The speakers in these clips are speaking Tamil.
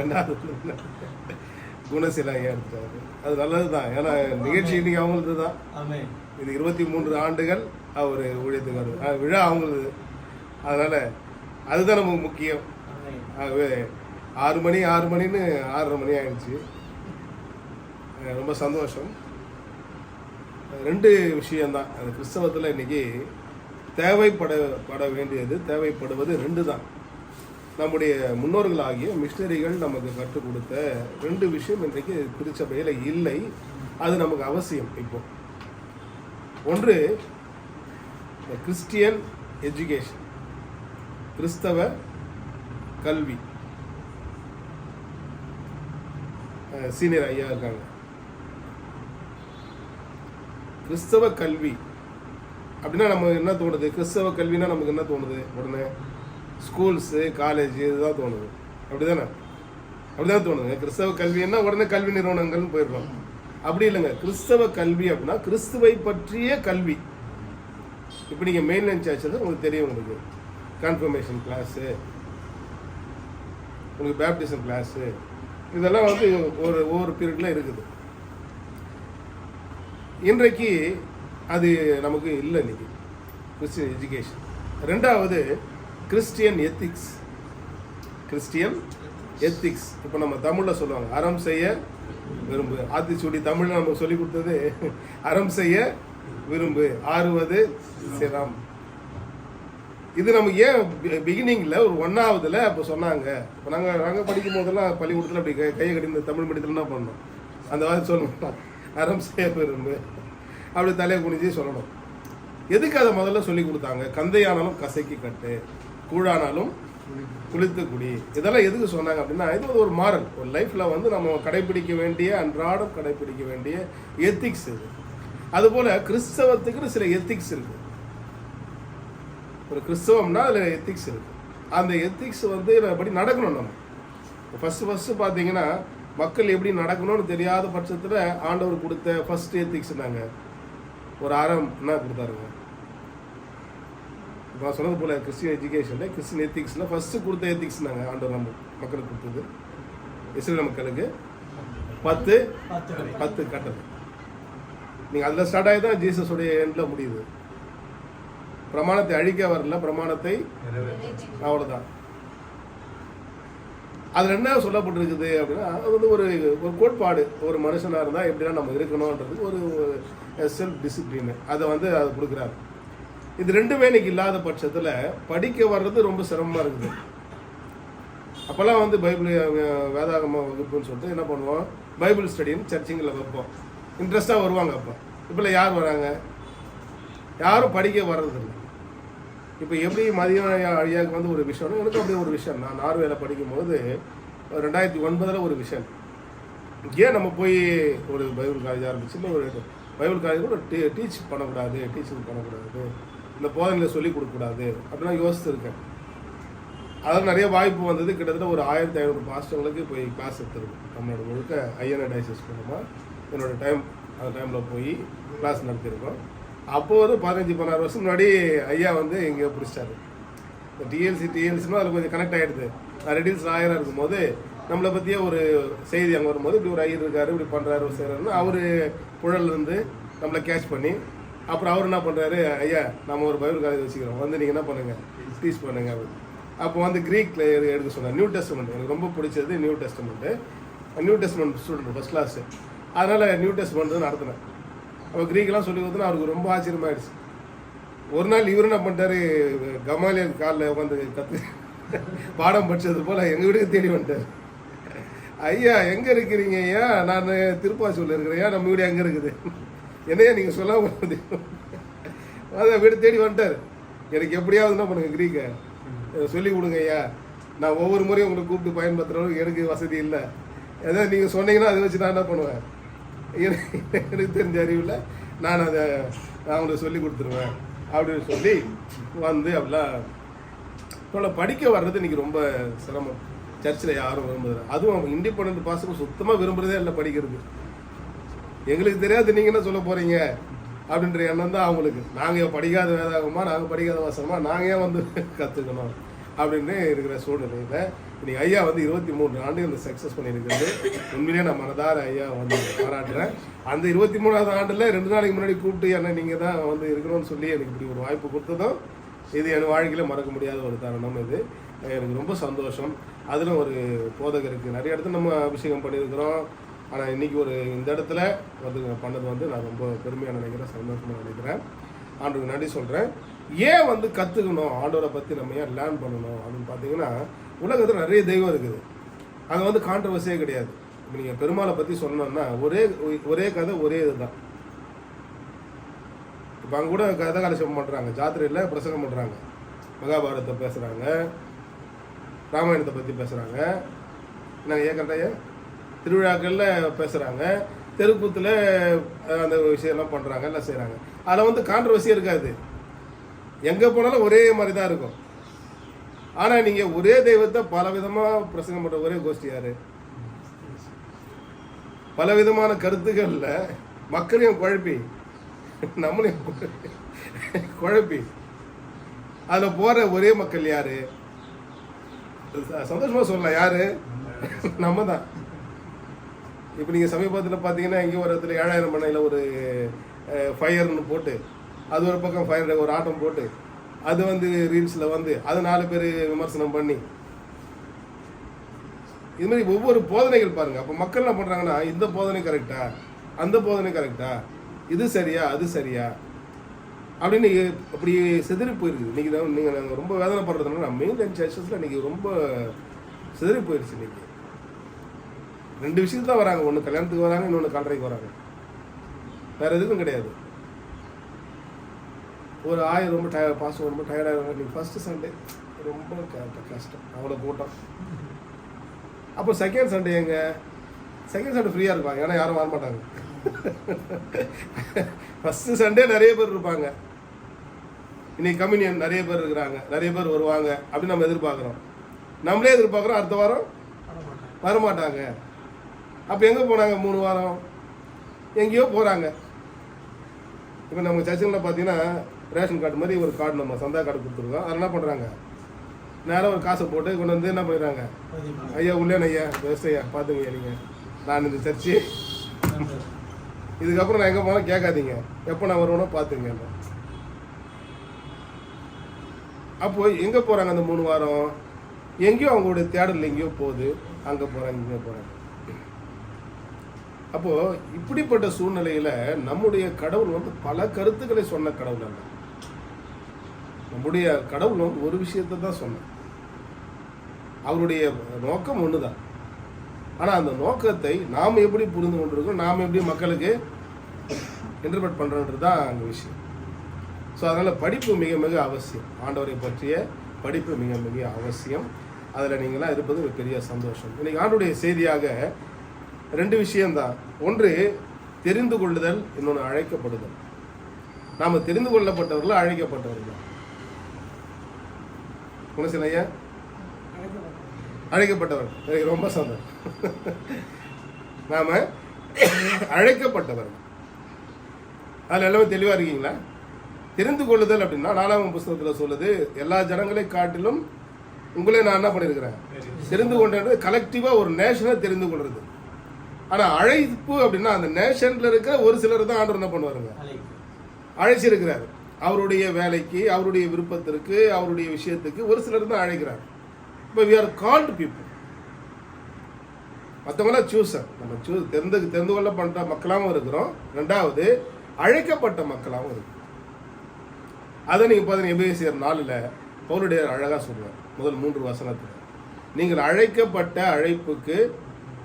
ரெண்டாவது வந்து குணசீலா ஐயா எடுத்துட்டாரு. அது நல்லது தான் ஏன்னா நிகழ்ச்சி இன்னைக்கு அவங்களுக்கு தான் இது இருபத்தி மூன்று ஆண்டுகள் அவர் ஊழியத்துக்கு வருது விழா அவங்களுது. அதனால் அதுதான் நமக்கு முக்கியம். ஆகவே ஆறு மணி ஆறு மணின்னு ஆறரை மணி ஆயிடுச்சு. ரொம்ப சந்தோஷம். ரெண்டு விஷயம்தான். அது கிறிஸ்தவத்தில் இன்னைக்கு தேவைப்பட பட வேண்டியது தேவைப்படுவது ரெண்டு தான் நம்முடைய முன்னோர்களாகிய மிஷினரிகள் நமக்கு கற்றுக் கொடுத்த ரெண்டு விஷயம் இன்றைக்கு திருச்சபையில் இல்லை. அது நமக்கு அவசியம் இப்போ. ஒன்று கிறிஸ்டியன் எஜுகேஷன் கிறிஸ்தவ கல்வி. சீனியர் ஐயா இருக்காங்க. கிறிஸ்தவ கல்வி. அப்படின்னா நமக்கு என்ன தோணுது? கிறிஸ்தவ கல்வினா நமக்கு என்ன தோணுது? உடனே ஸ்கூல்ஸு காலேஜ் இதுதான் தோணுது. அப்படிதானே? அப்படிதான் தோணுது கிறிஸ்தவ கல்வின்னா உடனே கல்வி நிறுவனங்கள்னு போயிடுறோம் அப்படி இல்லைங்க. கிறிஸ்தவ கல்வி அப்படின்னா கிறிஸ்துவை பற்றிய கல்வி. இப்போ நீங்கள் மெயின்லைன் சர்ச் உங்களுக்கு தெரியும் உங்களுக்கு. கன்ஃபர்மேஷன் கிளாஸு உங்களுக்கு பேப்டிசம் கிளாஸு இதெல்லாம் வந்து ஒரு ஒவ்வொரு பீரியடில் இருக்குது. இன்றைக்கு அது நமக்கு இல்லை இன்னைக்கு. கிறிஸ்டின் எஜுகேஷன் ரெண்டாவது கிறிஸ்டியன் எத்திக்ஸ் கிறிஸ்டியன் எத்திக்ஸ் இப்போ நம்ம தமிழில் சொல்லுவாங்க அறம் செய்ய விரும்பு. ஆத்திச்சூடி தமிழில் நம்ம சொல்லி கொடுத்தது அறம் செய்ய விரும்பு ஆறுவது சிரம். இது நமக்கு ஏன் பிகினிங்கில் ஒரு ஒன்றாவதுல அப்போ சொன்னாங்க. இப்போ நாங்கள் நாங்கள் படிக்கும் போதெல்லாம் பள்ளிக்கூடத்தில் அப்படி கை கையை கட்டி இந்த தமிழ் மீடியத்தில் என்ன பண்ணோம். அந்த மாதிரி சொல்லணும். அறம் செய்ய விரும்பு. அப்படி தலையை குனிஞ்சு சொல்லணும். எதுக்கு அதை முதல்ல சொல்லி கொடுத்தாங்க? கந்தையானாலும் கசைக்கு கட்டு. கூழானாலும் குளித்து குடி. இதெல்லாம் எதுக்கு சொன்னாங்க அப்படின்னா இது வந்து ஒரு மாறல். ஒரு லைஃப்பில் வந்து நம்ம கடைபிடிக்க வேண்டிய அன்றாடம் கடைபிடிக்க வேண்டிய எத்திக்ஸ் இது. அதுபோல் கிறிஸ்தவத்துக்குன்னு சில எத்திக்ஸ் இருக்குது ஒரு கிறிஸ்தவம்னா அதில் எத்திக்ஸ் இருக்கு. அந்த எத்திக்ஸ் வந்து எப்படி நடக்கணும் நம்ம? ஃபஸ்ட்டு ஃபஸ்ட்டு பார்த்தீங்கன்னா மக்கள் எப்படி நடக்கணும்னு தெரியாத பட்சத்தில் ஆண்டவர் கொடுத்த ஃபஸ்ட் எத்திக்ஸ் நாங்கள் ஒரு அறம் என்ன கொடுத்தாருங்க? நான் சொன்னது போல் கிறிஸ்டியன் எஜுகேஷனில் கிறிஸ்டியன் எத்திக்ஸில் ஃபஸ்ட்டு கொடுத்த எத்திக்ஸ் நாங்கள் ஆண்டவர் நம்ம மக்களுக்கு கொடுத்தது. இஸ்ரேல் மக்களுக்கு. பத்து பத்து கட்டளை நீங்கள் அதில் ஸ்டார்ட் ஆகி தான் ஜீசஸோடைய எண்டில் முடியுது. பிரமாணத்தை அழிக்க வரல பிரமாணத்தை அவ்வளோதான் அதில் என்ன சொல்லப்பட்டிருக்குது அப்படின்னா அது வந்து ஒரு ஒரு கோட்பாடு. ஒரு மனுஷனாக இருந்தால் எப்படிலாம் நம்ம இருக்கணுன்றது ஒரு செல்ஃப் டிசிப்ளின் அதை வந்து அது கொடுக்குறாரு. இது ரெண்டுமே இன்னைக்கு இல்லாத பட்சத்தில் படிக்க வர்றது ரொம்ப சிரமமாக இருக்குது. அப்போல்லாம் வந்து பைபிள் வேதாகம வகுப்புன்னு சொல்லிட்டு என்ன பண்ணுவோம்? பைபிள் ஸ்டடின்னு சர்ச்சிங்கில் வைப்போம். இன்ட்ரெஸ்ட்டாக வருவாங்க அப்போ. இப்போல்லாம் யார் வராங்க? யாரும் படிக்க வர்றதில்லை. இப்போ எப்படி மதியம் ஐயா- ஐயாவுக்கு வந்து ஒரு விஷயம் எனக்கு அப்படி ஒரு விஷயம். நான் நார்வேல படிக்கும்போது ரெண்டாயிரத்தி ஒன்பதில் ஒரு விஷயம். ஏன் நம்ம போய் ஒரு பைபிள் காலேஜ் ஆரம்பிச்சு ஒரு பைபிள் காலேஜ் கூட டீ டீச் பண்ணக்கூடாது டீச்சிங் பண்ணக்கூடாது. இந்த போதனையில் சொல்லிக் கொடுக்கக்கூடாது அப்படிலாம் யோசிச்சிருக்கேன். அதாவது நிறைய வாய்ப்பு வந்தது. கிட்டத்தட்ட ஒரு ஆயிரத்தி ஐநூறு பாஸ்டங்களுக்கு போய் கிளாஸ் எடுத்துருக்கோம். நம்மளோட முழுக்க ஐஎன்ஐ டைசஸ் மூலமாக என்னோட டைம் அந்த டைமில் போய் கிளாஸ் நடத்தியிருக்கோம். அப்போது வந்து பதினஞ்சு பதினாறு வருஷம் முன்னாடி ஐயா வந்து எங்கேயோ பிடிச்சாரு இந்த டிஎல்சி டிஎல்சினா அதில் கொஞ்சம் கனெக்ட் ஆகிடுது நான் ரெடில்ஸ் ஆயராக இருக்கும்போது நம்மளை பற்றியே ஒரு செய்தி அங்கே வரும்போது இப்படி ஒரு ஐயர் இருக்காரு இப்படி பண்ணுறாரு செய்கிறாருன்னு அவர் இருந்து நம்மளை கேட்ச் பண்ணி அப்புறம் அவர் என்ன பண்ணுறாரு ஐயா நம்ம ஒரு பைபிள் காலேஜ் வச்சுக்கிறோம். வந்து நீங்கள் என்ன பண்ணுங்கள் டீச் பண்ணுங்க. அப்படின்னு அப்போ வந்து க்ரீக்கில் எடுக்க சொன்னார். நியூ டெஸ்ட்மெண்ட் எனக்கு ரொம்ப பிடிச்சது new testament new testament student first class அதனால் நியூ டெஸ்ட்மெண்ட் தான் நடத்தினேன். அப்போ க்ரீக்கெலாம் சொல்லி கொடுத்தோன்னா அவருக்கு ரொம்ப ஆச்சரியமாயிடுச்சு. ஒரு நாள் இவர் என்ன பண்ணிட்டாரு கமாலியன் காலில் உட்காந்து கற்று பாடம் படிச்சது போல் எங்கள் வீட்டுக்கு தேடி வந்துட்டார். ஐயா எங்கே இருக்கிறீங்க ஐயா? நான் திருப்பாச்சூரில் இருக்கிறேன் ஐயா. நம்ம வீடு எங்கே இருக்குது? என்னையா நீங்கள் சொல்ல முடியும் அதான் வீடு தேடி வந்துட்டார். எனக்கு எப்படியாவது என்ன பண்ணுங்க கிரீக்க? சொல்லி கொடுங்க ஐயா. நான் ஒவ்வொரு முறையும் உங்களை கூப்பிட்டு பயன்படுத்துகிறவங்க எனக்கு வசதி இல்லை. ஏதாவது நீங்கள் சொன்னீங்கன்னா அதை வச்சு நான் என்ன பண்ணுவேன்? எனக்கு தெரிஞ்ச அறிவில் நான் அதை நான் அவங்களுக்கு சொல்லி கொடுத்துருவேன். அப்படின்னு சொல்லி வந்து அப்படிலாம் இப்போ படிக்க வர்றது இன்னைக்கு ரொம்ப சிரமம். சர்ச்சில் யாரும் விரும்புகிறேன் அதுவும் அவங்க இண்டிபெண்ட் பாசங்க சுத்தமாக விரும்புகிறதே இல்லை படிக்கிறது எங்களுக்கு தெரியாது நீங்கள் என்ன சொல்ல போகிறீங்க அப்படின்ற எண்ணம் தான் அவங்களுக்கு. நாங்கள் படிக்காத வேதாகமா நாங்கள் படிக்காத வாசகமா நாங்கள் ஏன் வந்து கற்றுக்கணும் அப்படின்னு இருக்கிற சூழ்நிலையில் இன்னைக்கு ஐயா வந்து இருபத்தி மூணு ஆண்டுகள் சக்ஸஸ் பண்ணியிருக்கிறது. உண்மையிலேயே நான் மனதார ஐயா வந்து பாராட்டுறேன். அந்த இருபத்தி மூணாவது ஆண்டில் ரெண்டு நாளைக்கு முன்னாடி கூப்பிட்டு என்ன நீங்கள் தான் வந்து இருக்கணும்னு சொல்லி எனக்கு இப்படி ஒரு வாய்ப்பு கொடுத்ததும் இது என் வாழ்க்கையில் மறக்க முடியாத ஒரு தருணம் இது. எனக்கு ரொம்ப சந்தோஷம். அதில் ஒரு போதகருக்கு நிறைய இடத்துல நம்ம அபிஷேகம் பண்ணியிருக்கிறோம். ஆனால் இன்றைக்கி ஒரு இந்த இடத்துல வந்து பண்ணது வந்து நான் ரொம்ப பெருமையாக நினைக்கிறேன் சந்தோஷமாக நினைக்கிறேன். ஆண்டுக்கு நன்றி சொல்கிறேன் ஏன் வந்து கற்றுக்கணும் ஆண்டோரை பற்றி நம்ம ஏன் லேர்ன் பண்ணணும்? அப்படின்னு பார்த்தீங்கன்னா உலகத்தில் நிறைய தெய்வம் இருக்குது. அது வந்து கான்ட்ரவர்சியே கிடையாது. இப்போ நீங்கள் பெருமாளை பற்றி சொன்னோம்னா ஒரே ஒரே கதை ஒரே இதுதான். இப்போ அங்கே கூட கதை கலசம் பண்ணுறாங்க ஜாத்திரையில் பிரசங்கம் பண்ணுறாங்க மகாபாரதத்தை பேசுகிறாங்க ராமாயணத்தை பற்றி பேசுகிறாங்க நாங்கள் ஏன் கட்டாயம்? திருவிழாக்களில் பேசுகிறாங்க தெருக்கூத்தில் அந்த விஷயம்லாம் பண்ணுறாங்க எல்லாம் செய்கிறாங்க அதில் வந்து கான்ட்ரவர்சியே இருக்காது. எங்கே போனாலும் ஒரே மாதிரி தான் இருக்கும். ஆனால் நீங்கள் ஒரே தெய்வத்தை பல விதமாக பிரசங்கம் பண்ணுற ஒரே கோஷ்டி யார்? பல விதமான கருத்துக்களில் மக்களையும் குழப்பி நம்மளையும் குழப்பி அதில் போகிற ஒரே மக்கள் யார்? சந்தோஷமாக சொல்லலாம் யார்? நம்ம தான் இப்போ நீங்கள் சமீபத்தில் பார்த்தீங்கன்னா எங்கேயோ ஒரு இடத்துல ஏழாயிரம் பண்ணையில் ஒரு ஃபயர்னு போட்டு அது ஒரு பக்கம் ஃபயர் ஒரு ஆட்டம் போட்டு அது வந்து ரீல்ஸில் வந்து அது நாலு பேர் விமர்சனம் பண்ணி. இது மாதிரி ஒவ்வொரு போதனைகள் பாருங்கள் அப்போ மக்கள் என்ன பண்ணுறாங்கன்னா இந்த போதனை கரெக்டா அந்த போதனை கரெக்டா இது சரியா? அது சரியா? அப்படின்னு அப்படி சிதறி போயிருக்குது. இன்னைக்கு தான் நீங்கள் நாங்கள் ரொம்ப வேதனைப்படுறதுனால மெயின் லைன் சர்ச்சஸில் இன்னைக்கு ரொம்ப சிதறி போயிடுச்சு இன்னைக்கு. ரெண்டு விஷயத்துக்கு தான் வராங்க. ஒன்று கல்யாணத்துக்கு வராங்க இன்னொன்று கல்லறைக்கு வராங்க. வேற எதுக்கும் கிடையாது. ஒரு ஆயிரம் ரொம்ப டய பாசம் ரொம்ப டயர்டாக நீங்கள் ஃபஸ்ட்டு சண்டே ரொம்ப கஷ்டம். அவ்வளோ கூட்டம். அப்போ செகண்ட் சண்டே எங்க? செகண்ட் சண்டே ஃப்ரீயாக இருப்பாங்க. ஏன்னா யாரும் வர மாட்டாங்க. ஃபஸ்ட்டு சண்டே நிறைய பேர் இருப்பாங்க. இன்னைக்கு கம்யூனியன் நிறைய பேர் இருக்கிறாங்க. நிறைய பேர் வருவாங்க. அப்படின்னு நம்ம எதிர்பார்க்குறோம். நம்மளே எதிர்பார்க்குறோம் அடுத்த வாரம் வரமாட்டாங்க. அப்போ எங்கே போனாங்க? மூணு வாரம். எங்கேயோ போகிறாங்க இப்போ நம்ம சர்ச்சுங்களில் பார்த்தீங்கன்னா ரேஷன் கார்டு மாதிரி ஒரு கார்டு நம்ம சந்தா கார்டு கொடுத்துருக்கோம். அதில் என்ன பண்ணுறாங்க நேரம் ஒரு காசை போட்டு கொண்டு வந்து என்ன பண்ணிடுறாங்க? ஐயா உள்ளே ஐயா விவசாயா பார்த்துங்க நீங்கள் நான் இந்த சர்ச்சு. இதுக்கப்புறம் நான் எங்கே போனாலும் கேட்காதீங்க. எப்போ நான் வருவேனோ பார்த்துங்க அப்போ எங்கே போகிறாங்க அந்த மூணு வாரம்? எங்கேயோ அவங்களுடைய தேடல் எங்கேயோ போகுது. அங்கே போகிறாங்க இங்கே போகிறாங்க அப்போது இப்படிப்பட்ட சூழ்நிலையில் நம்முடைய கடவுள் வந்து பல கருத்துக்களை சொன்ன கடவுள் அல்ல. நம்முடைய கடவுள் வந்து ஒரு விஷயத்தை தான் சொன்னார். அவருடைய நோக்கம் ஒன்று தான் ஆனால் அந்த நோக்கத்தை நாம் எப்படி புரிந்து கொண்டிருக்கோம் நாம் எப்படி மக்களுக்கு இன்டர்பிரட் பண்ணுறோன்றது தான் அந்த விஷயம். ஸோ அதனால் படிப்பு மிக மிக அவசியம். ஆண்டவரை பற்றிய படிப்பு மிக மிக அவசியம். அதில் நீங்களாம் இருப்பது ஒரு பெரிய சந்தோஷம். இன்றைக்கி ஆண்டுடைய செய்தியாக ரெண்டு விஷயம்தான். ஒன்று தெரிந்து கொள்ளுதல் இன்னொன்று அழைக்கப்படுதல். நாம் தெரிந்து கொள்ளப்பட்டவர்கள் அழைக்கப்பட்டவர்கள். குணசன் ஐயா? அழைக்கப்பட்டவர். எனக்கு ரொம்ப சந்தோஷம். நாம் அழைக்கப்பட்டவர். அதில் எல்லாமே தெளிவாக இருக்கீங்களா? தெரிந்து கொள்ளுதல் அப்படின்னா நாலாம் புஸ்தகத்தில் சொல்லுது எல்லா ஜனங்களை காட்டிலும் உங்களே நான் என்ன பண்ணியிருக்கிறேன்? தெரிந்து கொண்டது கலெக்டிவாக ஒரு நேஷனை தெரிந்து கொள்வது ஆனால் அழைப்பு அப்படின்னா அந்த நேஷனில் இருக்கிற ஒரு சிலர் தான் ஆண்டவர் என்ன பண்ணுவாருங்க? அழைச்சிருக்கிறார். அவருடைய வேலைக்கு அவருடைய விருப்பத்திற்கு அவருடைய விஷயத்துக்கு ஒரு சிலர் தான் அழைக்கிறார். இப்போ வி ஆர் கால்டு பீப்புள் மற்றவங்களாம் சூஸர் நம்ம சூஸ் தெரிந்து தெரிந்து பண்ணுற மக்களாகவும் இருக்கிறோம். ரெண்டாவது அழைக்கப்பட்ட மக்களாகவும் இருக்கு அதை நீங்கள் பார்த்தீங்கன்னா எபேசியர் நாளில் பவுலுடைய அழகாக சொல்லுவார் முதல் மூன்று வசனத்தில். நீங்கள் அழைக்கப்பட்ட அழைப்புக்கு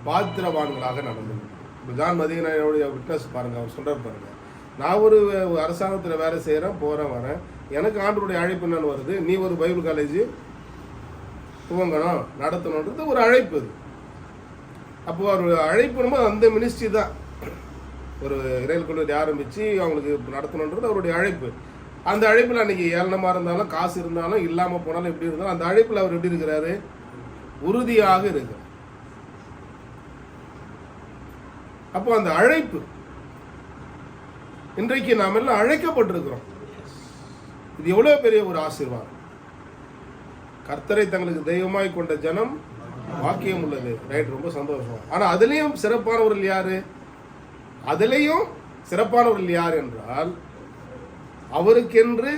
பாத்திரவான்களாக நடந்தது. இப்போ மதியனுடைய விட்னஸ் பாருங்க அவர் சொல்கிற பாருங்க. நான் ஒரு அரசாங்கத்தில் வேலை செய்கிறேன் போகிறேன் வரேன். எனக்கு ஆண்டருடைய அழைப்பு என்னன்னு வருது நீ ஒரு பைபிள் காலேஜ் துவங்கணும் நடத்தணுன்றது ஒரு அழைப்பு அது. அப்போது ஒரு அழைப்புனுமோ அந்த மினிஸ்ட்ரி தான். ஒரு இறையல் கல்லூரி ஆரம்பித்து அவங்களுக்கு நடத்தணுன்றது அவருடைய அழைப்பு. அந்த அழைப்பில் அன்றைக்கி ஏளனமாக இருந்தாலும் காசு இருந்தாலும் இல்லாமல் போனாலும் எப்படி இருந்தாலும் அந்த அழைப்பில் அவர் எப்படி இருக்கிறாரு? உறுதியாக இருக்கிறார். அப்போ அந்த அழைப்பு. இன்றைக்கு நாம் எல்லாம் அழைக்கப்பட்டிருக்கிறோம். இது எவ்வளோ பெரிய ஒரு ஆசீர்வாதம். கர்த்தரை தங்களுக்கு தெய்வமாய் கொண்ட ஜனம் வாக்கியம் உள்ளது. ரைட் ரொம்ப சந்தோஷம். ஆனா அதுலயும் சிறப்பானவர்கள் யாரு? அதுலயும் சிறப்பானவர்கள் யார் என்றால் அவருக்கென்று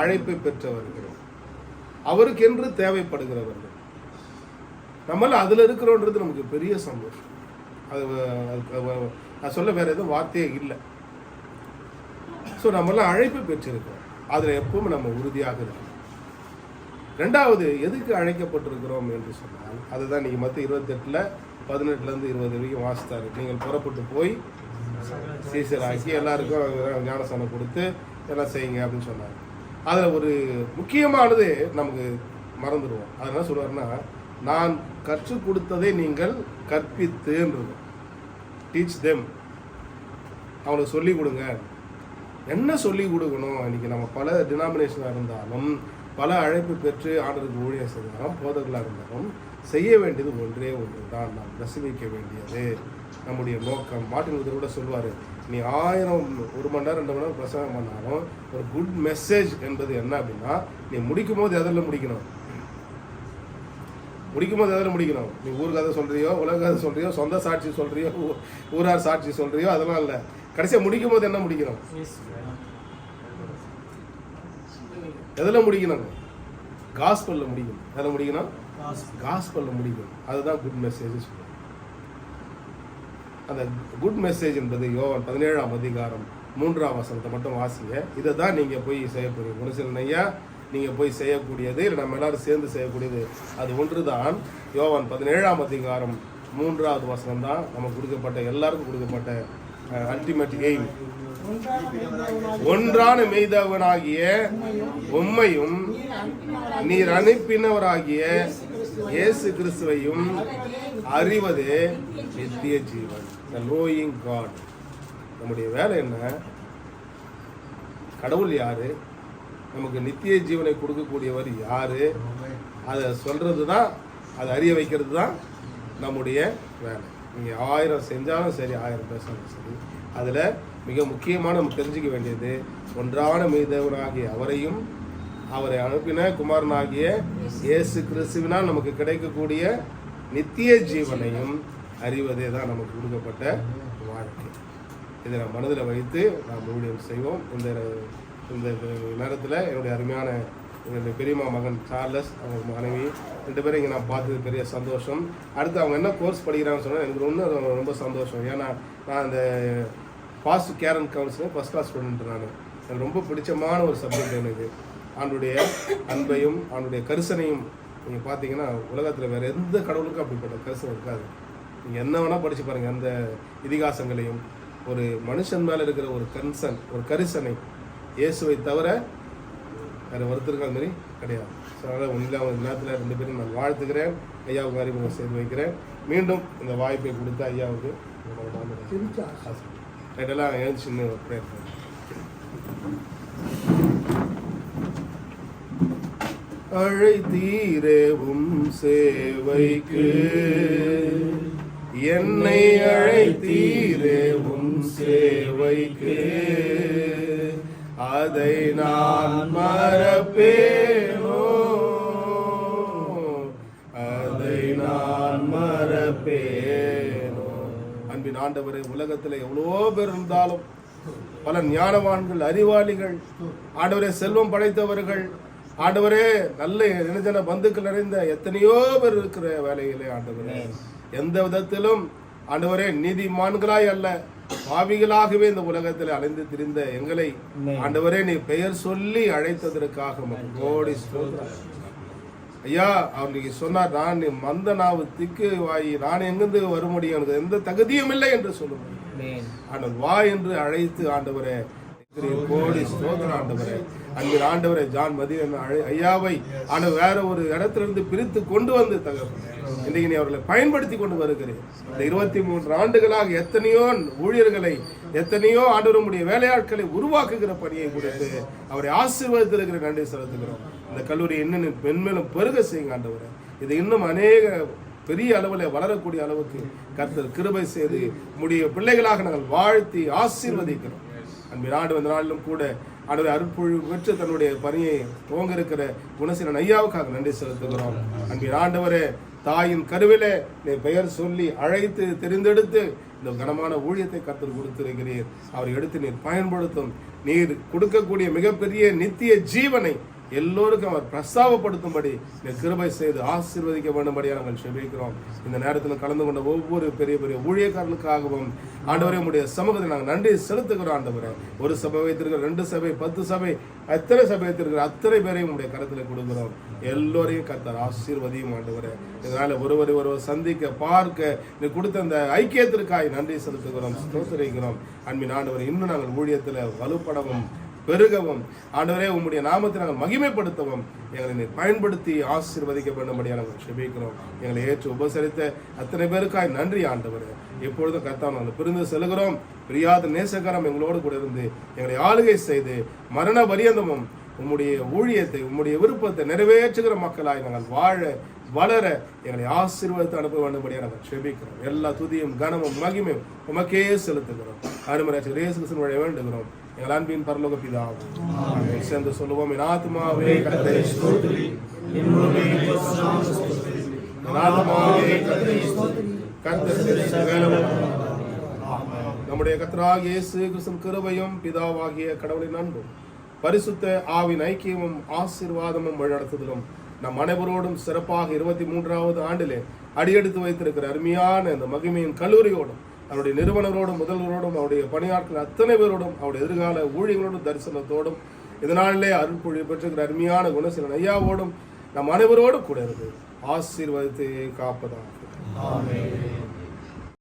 அழைப்பை பெற்றவர்கள். அவருக்கென்று தேவைப்படுகிறவர்கள். நம்மள அதுல இருக்கிறோன்றது நமக்கு பெரிய சந்தோஷம். அது அதுக்கு நான் சொல்ல வேறு எதுவும் வார்த்தையே இல்லை. ஸோ நம்மளாம் அழைப்பு பெற்றிருக்கோம் அதில் எப்பவும் நம்ம உறுதியாக இருக்கோம் ரெண்டாவது எதுக்கு அழைக்கப்பட்டிருக்கிறோம் என்று சொன்னால் அதுதான் நீங்கள் மற்ற இருபத்தெட்டில் பதினெட்டுலேருந்து இருபது வரைக்கும் வாசித்தாரு. நீங்கள் புறப்பட்டு போய் சீசராக்கி எல்லாருக்கும் ஞானசனம் கொடுத்து எல்லாம் செய்யுங்க அப்படின்னு சொன்னார். அதில் ஒரு முக்கியமானது நமக்கு மறந்துடுவோம். அது என்ன சொல்லுவாருன்னா நான் கற்றுக் கொடுத்ததை நீங்கள் கற்பித்துன்றது. டீச் தெம் அவங்களுக்கு சொல்லிக் கொடுங்க. என்ன சொல்லிக் கொடுக்கணும்? இன்றைக்கி நம்ம பல டினாமினேஷனாக இருந்தாலும் பல அழைப்பு பெற்று ஆண்டருக்கு ஊழியர் செய்தாலும் போதர்களாக இருந்தாலும் செய்ய வேண்டியது ஒன்றே ஒன்று தான் நாம் பிரசவிக்க வேண்டியது. நம்முடைய நோக்கம். மாட்டின் லூதர் கூட சொல்லுவார் நீ ஆயிரம் ஒரு மணி நேரம் ரெண்டு மணி நேரம் பிரசங்கம் பண்ணாலும் ஒரு குட் மெசேஜ் என்பது என்ன அப்படின்னா நீ முடிக்கும் போது எதில் முடிக்கணும்? முடிக்கும் போது எதில் முடிக்கணும்? நீ ஊர் கதை சொல்றியோ உலக கதை சொல்றியோ சொந்த சாட்சி சொல்றியோ ஊ- ஊரார் சாட்சி சொல்றியோ அதெல்லாம் இல்லை. கடைசியாக முடிக்கும் போது என்ன முடிக்கணும்? எதில் முடிக்கணும்? காஸ்பல்ல முடிக்கணும். எதில் முடிக்கணும்? காஸ்பல்ல முடிக்கணும். அதுதான் குட் மெசேஜ் சொல்லுவோம். அந்த குட் மெசேஜ் என்பது யோவான் பதினேழாம் அதிகாரம் மூன்றாம் வசனத்தை மட்டும் வாசிங்க. இதை தான் நீங்கள் போய் செய்ய போறீங்க. குணசீலன் ஐயா நீங்கள் போய் செய்யக்கூடியது இல்லை நம்ம எல்லாரும் சேர்ந்து செய்யக்கூடியது அது ஒன்று தான் யோவான் பதினேழாம் அதிகாரம் மூன்றாவது வசனம் தான் நமக்கு கொடுக்கப்பட்ட எல்லாருக்கும் கொடுக்கப்பட்ட அல்டிமேட் எய்ம் ஒன்றான மெய்தவனாகிய உம்மையும் நீர் அனுப்பினவராகிய இயேசு கிறிஸ்துவையும் அறிவதே நித்திய ஜீவன் த லோயிங் காட் நம்முடைய வேலை என்ன? கடவுள் யாரு? நமக்கு நித்திய ஜீவனை கொடுக்கக்கூடியவர் யார்? அதை சொல்கிறது தான் அதை அறிய வைக்கிறது தான் நம்முடைய வேலை. நீங்கள் ஆயிரம் செஞ்சாலும் சரி ஆயிரம் பேசினாலும் சரி அதில் மிக முக்கியமாக நம்ம தெரிஞ்சுக்க வேண்டியது ஒன்றான மீதேவனாகிய அவரையும் அவரை அனுப்பின குமாரனாகிய இயேசு கிறிஸ்துவினால் நமக்கு கிடைக்கக்கூடிய நித்திய ஜீவனையும் அறிவதே தான் நமக்கு கொடுக்கப்பட்ட வாழ்க்கை. இதை நாம் மனதில் வைத்து நாம் ஊழியம் செய்வோம். இந்த இந்த நேரத்தில் என்னுடைய அருமையான என்னுடைய பெரியம்மா மகன் சார்லஸ் அவங்க மனைவி. ரெண்டு பேரும் இங்கே நான் பார்த்தது பெரிய சந்தோஷம். அடுத்து அவங்க என்ன கோர்ஸ் படிக்கிறாங்கன்னு சொன்னால் எனக்கு இன்னும் ரொம்ப சந்தோஷம். ஏன்னா நான் அந்த பாஸ்ட் கேரன் கவுன்சிலிங் ஃபஸ்ட் கிளாஸ் ஸ்டூடெண்ட் நான். எனக்கு ரொம்ப பிடிச்சமான ஒரு சப்ஜெக்ட் எனக்கு. அவனுடைய அன்பையும் அவனுடைய கரிசனையும் நீங்கள் பார்த்தீங்கன்னா உலகத்தில் வேறு எந்த கடவுளுக்கும் அப்படிப்பட்ட கரிசனை இருக்காது. நீங்கள் என்ன வேணால் படித்து பாருங்கள் அந்த இதிகாசங்களையும் ஒரு மனுஷன் மேலே இருக்கிற ஒரு கன்சன் ஒரு கரிசனை இயேசுவை தவிர வேறு ஒருத்தருக்கு அது மாதிரி கிடையாது. ஸோ அதனால் உண்மையில அவங்க நேரத்தில் ரெண்டு பேரும் நான் வாழ்த்துக்கிறேன். ஐயாவுக்கு அறிமுகம் செய்து வைக்கிறேன். மீண்டும் இந்த வாய்ப்பை கொடுத்த ஐயாவுக்கு ரைட்டெல்லாம் எழுந்துச்சுன்னு ப்ரேயர் பண்ணுறேன் அழைத்தீரே உம் சேவைக்கு என்னை அழைத்தீரே உம் சேவைக்கு அதை நான் மறப்பேனோ? அதை நான் மறப்பேனோ? அன்பின் ஆண்டவரே உலகத்தில் எவ்வளோ பேர் இருந்தாலும் பல ஞானவான்கள் அறிவாளிகள் ஆண்டவரே செல்வம் படைத்தவர்கள் ஆண்டவரே நல்ல நினைஜன பந்துக்கள் நிறைந்த எத்தனையோ பேர் இருக்கிற வேலையிலே ஆண்டவரே எந்த விதத்திலும் ஆண்டவரே நீதிமான்களாய் அல்ல. பாவிகளாகவே இந்த உலகத்தில் அலைந்து திரிந்த எங்களை ஆண்டவரே நீ பெயர் சொல்லி அழைத்ததற்காக கோடி. ஐயா அவர் நீங்க சொன்னார் நான் மந்த நாவு திக்கு வாயி நான் எங்கிருந்து வர முடியும்? எனக்கு எந்த தகுதியும் இல்லை என்று சொல்லுவேன் ஆண்டவர் வா என்று அழைத்து ஆண்டவரே கோடி ஸ்தோத்திர ஆண்டவரே. அன்பின் ஜான் மதியன் அழை- ஐயாவை ஆனால் வேற ஒரு இடத்திலிருந்து பிரித்து கொண்டு வந்து தகவல் இன்றைக்கு நீ அவர்களை பயன்படுத்தி கொண்டு வருகிறேன். இந்த இருபத்தி மூன்று ஆண்டுகளாக எத்தனையோ ஊழியர்களை எத்தனையோ ஆண்டவருடைய வேலையாட்களை உருவாக்குகிற பணியை கொடுத்து அவரை ஆசீர்வதித்திருக்கிற நன்றி செலுத்துகிறோம். இந்த கல்லூரி இன்னும் மென்மேலும் பெருக செய்யுங்க ஆண்டவரை. இது இன்னும் அநேக பெரிய அளவில் வளரக்கூடிய அளவுக்கு கர்த்தர் கிருபை செய்து முடிய பிள்ளைகளாக நாங்கள் வாழ்த்தி ஆசீர்வதிக்கிறோம். அன்பின் ஆண்டு வந்த நாளிலும் கூட ஆண்டவரே அருட்பொழிவு பெற்று தன்னுடைய பணியை துவங்க இருக்கிற குணசீலன் ஐயாவுக்காக நன்றி செலுத்துகிறோம். அன்பின் ஆண்டவரே தாயின் கருவிலே நீ பெயர் சொல்லி அழைத்து தெரிந்தெடுத்து இந்த கனமான ஊழியத்தை கற்றுக் கொடுத்திருக்கிறீர். அவரை எடுத்து நீர் பயன்படுத்தும். நீர் கொடுக்கக்கூடிய மிகப்பெரிய நித்திய ஜீவனை எல்லோருக்கும் அவர் பிரஸ்தாபப்படுத்தும்படி இந்த கிருபை செய்து ஆசீர்வதிக்க வேண்டும்படியாக நாங்கள் செபிக்கிறோம். இந்த நேரத்தில் கலந்து கொண்ட ஒவ்வொரு பெரிய பெரிய ஊழியக்காரர்களுக்காகவும் ஆண்டவரே உடைய சமூகத்தை நாங்கள் நன்றி செலுத்துகிறோம் ஆண்டவரே. ஒரு சபை வைத்திருக்கிற ரெண்டு சபை பத்து சபை எத்தனை சபை வைத்திருக்கிற அத்தனை பேரையும் உடைய கருத்தில் கொடுக்கிறோம். எல்லோரையும் கத்தார் ஆசீர்வதியும் ஆண்டவரே. இதனால ஒருவரை ஒருவர் சந்திக்க பார்க்க நீ கொடுத்த அந்த ஐக்கியத்திற்காய் நன்றி செலுத்துகிறோம் ஸ்தோத்திரிக்கிறோம். அன்பின் ஆண்டவர் இன்னும் நாங்கள் ஊழியத்தில் வலுப்படவும் பெருகவும். ஆண்டவரே உம்முடைய நாமத்தை நாங்கள் மகிமைப்படுத்தவும். எங்களை நீ பயன்படுத்தி ஆசீர்வதிக்க வேண்டும்படியாக நாங்கள் செபிக்கிறோம். எங்களை ஏற்று உபசரித்த அத்தனை பேருக்காய் நன்றி ஆண்டவர். எப்பொழுதும் கர்த்தா நாங்கள் பிரிந்து செல்கிறோம். பிரியாத நேசகரம் எங்களோடு கூட இருந்து எங்களை ஆளுகை செய்து மரண பரியந்தமும் உம்முடைய ஊழியத்தை உம்முடைய விருப்பத்தை நிறைவேற்றுகிற மக்களாய் நாங்கள் வாழ வளர எங்களை ஆசீர்வாதத்தை அனுப்ப வேண்டும்படியாக நாங்கள் செபிக்கிறோம். எல்லா துதியும் கனமும் மகிமையும் உமக்கே செலுத்துகிறோம். அருமராட்சி ரேசு வழி வேண்டுகிறோம். எங்கள் அன்பின் பரலோக பிதாவும் சேர்ந்து சொல்லுவோம். என் ஆத்மாவே கர்த்தரை. ஸ்தோத்திரி. என் ஆத்மாவே கர்த்தரை ஸ்தோத்திரி. கர்த்தருக்கு சகலமும். நம்முடைய கர்த்தராகிய இயேசு கிறிஸ்துவின் கிருபையும் பிதாவாகிய கடவுளின் அன்பும் பரிசுத்த ஆவின் ஐக்கியமும் ஆசீர்வாதமும் வழிநடத்துதலும் நம் அனைவரோடும் சிறப்பாக இருபத்தி மூன்றாவது ஆண்டிலே அடியெடுத்து வைத்திருக்கிற அருமையான இந்த மகிமையின் கல்லூரியோடும் அவருடைய நிறுவனரோடும் முதல்வரோடும் அவருடைய பணியாட்கள் அத்தனை பேரோடும் அவருடைய எதிர்கால ஊழியர்களோடும் தரிசனத்தோடும் இதனாலே அருள்பொழி பெற்றிருக்கிற அருமையான குணசீலன் ஐயாவோடும் நம் அனைவரோடும் கூட இருந்து ஆசீர்வதித்து காப்பதாக.